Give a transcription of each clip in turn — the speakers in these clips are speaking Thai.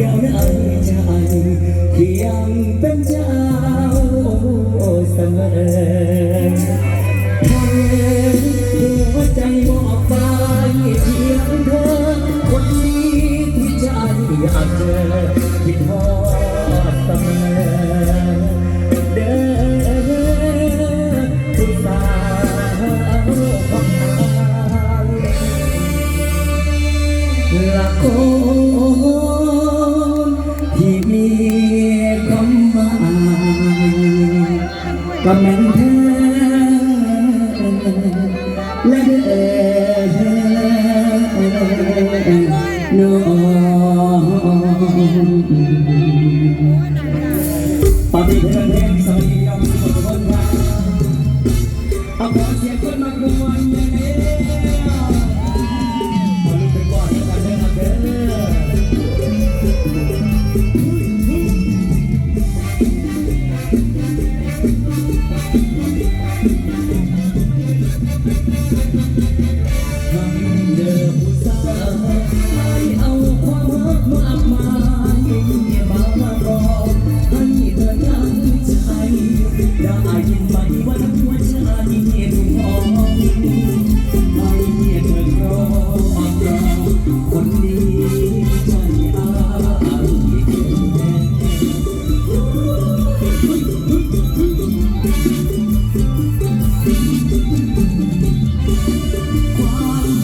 yang. ก็แม่นแท้และเด้อน้อง คนดีาความจริ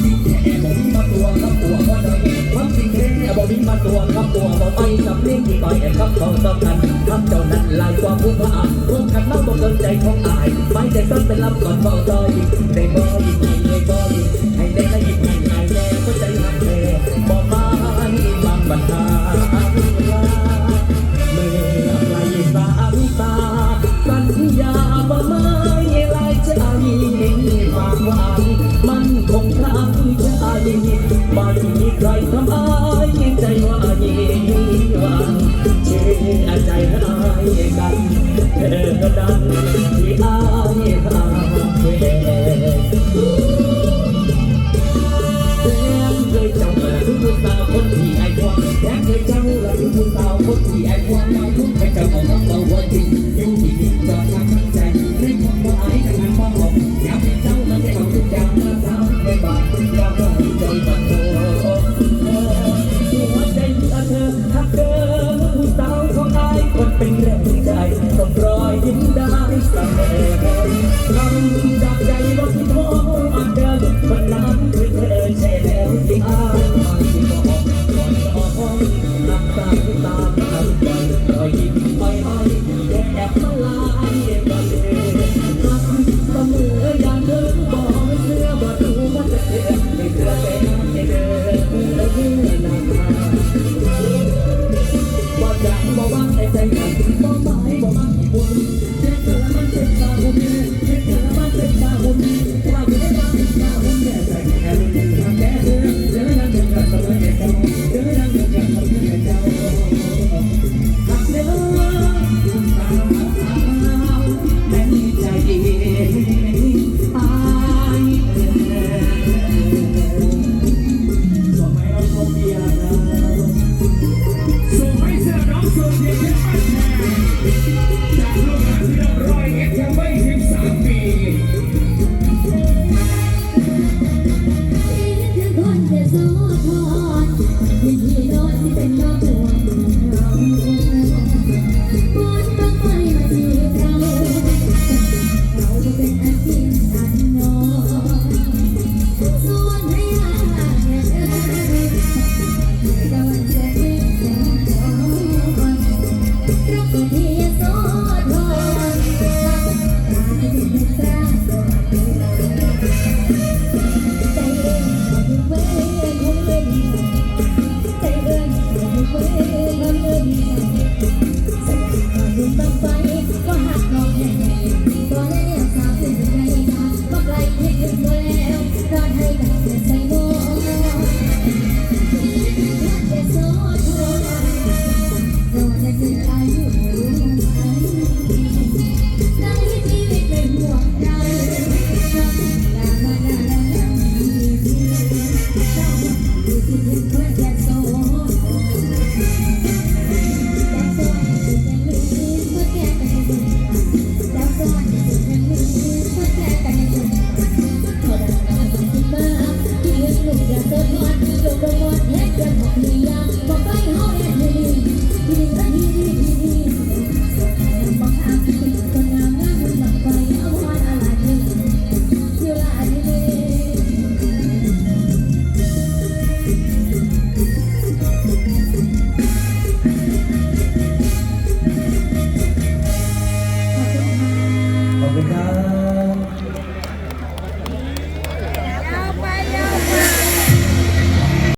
งแอบบอกมีมาตัวครับตัวว่าจะความจริงแอบอกมาตัวครับตัวบอกไม่สำเร็จที่ต่อยแอบครับเขาต้งกันครับเจ้านั้ลายควผู้ว่าร่วมกันเล่าบอกเกินใจของอายไม่ใจต้นเป็นลำก่อนบอกจอยได้บอก บ้านที่มีใครทำอายใจว่ายีว่าเชื่อใจหายกันเธอก็ดังที่ เป็นแรงใจส่งรอยยิ้ม